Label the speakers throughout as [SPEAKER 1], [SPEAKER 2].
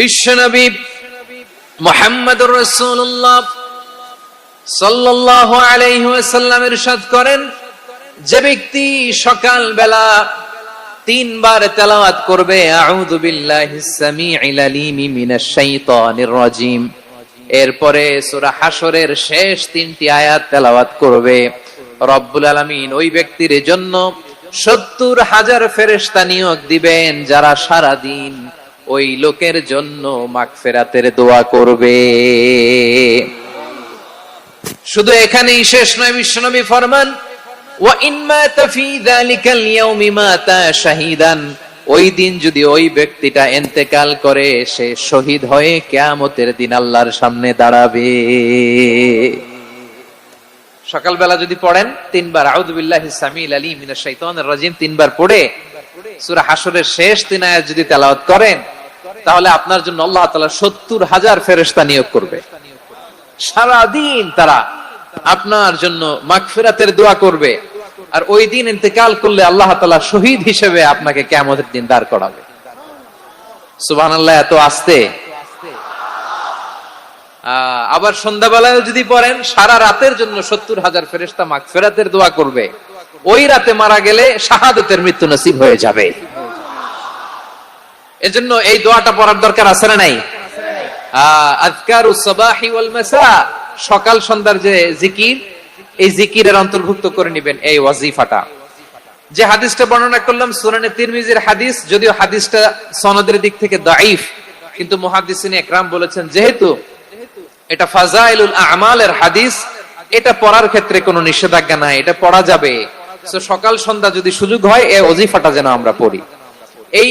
[SPEAKER 1] বিশ্বনবী মোহাম্মদুর রসুল্লাহ সাল্লাহ করেন যে ব্যক্তি সকাল বেলা তিনবার তেলাওয়াত করবে এরপরে সুরা হাসরের শেষ তিনটি আয়াত তেলাওয়াত করবে রব্বুল আলামিন ওই ব্যক্তির জন্য সত্তর হাজার ফেরেশতা নিয়োগ দিবেন যারা সারা দিন ওই লোকের জন্য মাগফেরাতের দোয়া করবে শুধু এখানেই শেষ নয় বিশ্বনবী ফরমান ওই দিন যদি ওই ব্যক্তিটা এতেকাল করে সে শহীদ হয়ে কেয়ামতের দিন আল্লাহর সামনে দাঁড়াবে সকালবেলা যদি পড়েন তিনবার আউদুল্লাহ সামিল আলী মিনা শৈতান রাজিম তিনবার পড়ে সুরা হাসরের শেষ তিন আয়াত যদি তেলাওয়াত করেন তাহলে আপনার জন্য আল্লাহ তালা সত্তর হাজার ফেরেস্তা নিয়োগ করবে সারাদিন তারা আপনার জন্য মাগফিরাতের দোয়া করবে আর ওই দিন ইন্তেকাল করলে আল্লাহ তালা শহীদ হিসেবে আপনাকে কেমন দিন দাঁড় করাবে এত আসতে আবার সন্ধ্যাবেলায় যদি পড়েন সারা রাতের জন্য সত্তর হাজার ফেরেস্তা মাগফেরাতের দোয়া করবে ওই রাতে মারা গেলে শাহাদতের মৃত্যু নসিব হয়ে যাবে এজন্য এই দোয়াটা পড়ার দরকার আছে না নাই আজকার সকাল সন্ধ্যার যে জিকির এই জিকিরের অন্তর্ভুক্ত করে নিবেন এই ওয়াজিফাটা যে হাদিসটা বর্ণনা করলাম সুরানে তিরমিজির হাদিস যদিও হাদিসটা সনদের দিক থেকে দাইফ কিন্তু মুহাদ্দিসিন একরাম বলেছেন যেহেতু এটা ফাজাইলুল আমালের হাদিস এটা পড়ার ক্ষেত্রে কোনো নিষেধাজ্ঞা নাই এটা পড়া যাবে সকাল সন্ধ্যা যদি সুযোগ হয় এই অজিফাটা যেন আমরা পড়ি এই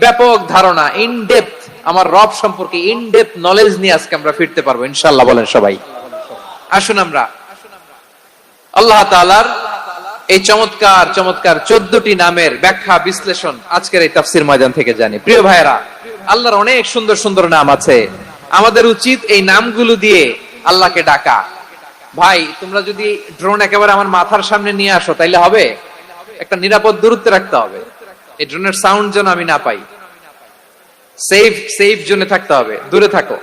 [SPEAKER 1] ব্যাপক ধারণা ইনডেপ আমার রব সম্পর্কে ইনডেপ নলেজ নিয়ে আজকে আমরা ফিরতে পারবো ইনশাল্লাহ বলেন সবাই আসুন আমরা আল্লাহ তালার এই চমৎকার চমৎকার চোদ্দটি নামের ব্যাখ্যা বিশ্লেষণ আজকের এই তাফসির ময়দান থেকে জানি প্রিয় ভাইরা আল্লাহর অনেক সুন্দর সুন্দর নাম আছে আমাদের উচিত এই নামগুলো দিয়ে আল্লাহকে ডাকা ভাই তোমরা যদি ড্রোন একেবারে আমার মাথার সামনে নিয়ে আসো তাইলে হবে একটা নিরাপদ দূরত্বে রাখতে হবে এই ড্রোনের সাউন্ড যেন আমি না পাই সেফ সেফ জোনে থাকতে হবে দূরে থাকো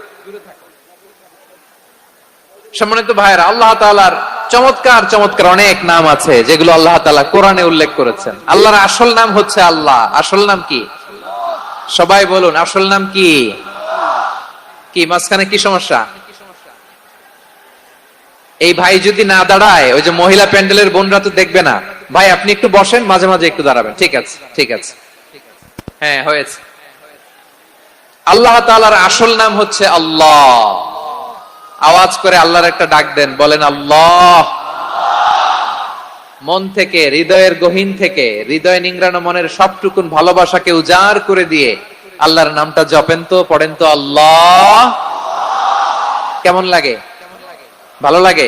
[SPEAKER 1] সম্মানিত ভাইরা আল্লাহ তালার চমৎকার চমৎকার অনেক নাম আছে যেগুলো আল্লাহ তালা কোরআনে উল্লেখ করেছেন আল্লাহর আসল নাম হচ্ছে আল্লাহ আসল নাম কি সবাই বলুন আসল নাম কি কি মাঝখানে কি সমস্যা এই ভাই যদি না দাঁড়ায় ওই যে মহিলা প্যান্ডেলের বোনরা তো দেখবে না ভাই আপনি একটু বসেন মাঝে মাঝে একটু দাঁড়াবেন ঠিক আছে ঠিক আছে হ্যাঁ হয়েছে আল্লাহ তালার আসল নাম হচ্ছে আল্লাহ আওয়াজ করে আল্লাহর একটা ডাক দেন বলেন আল্লাহ মন থেকে হৃদয়ের গহীন থেকে হৃদয় নিংরানো মনের সবটুকুন ভালোবাসাকে উজাড় করে দিয়ে আল্লাহর নামটা জপেন তো পড়েন তো আল্লাহ কেমন লাগে ভালো লাগে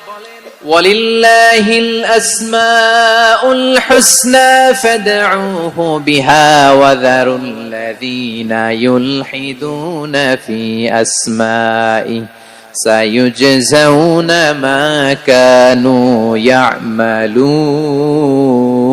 [SPEAKER 2] ولله الأسماء الحسنى فادعوه بها وذروا الذين يلحدون في أسمائه سيجزون ما كانوا يعملون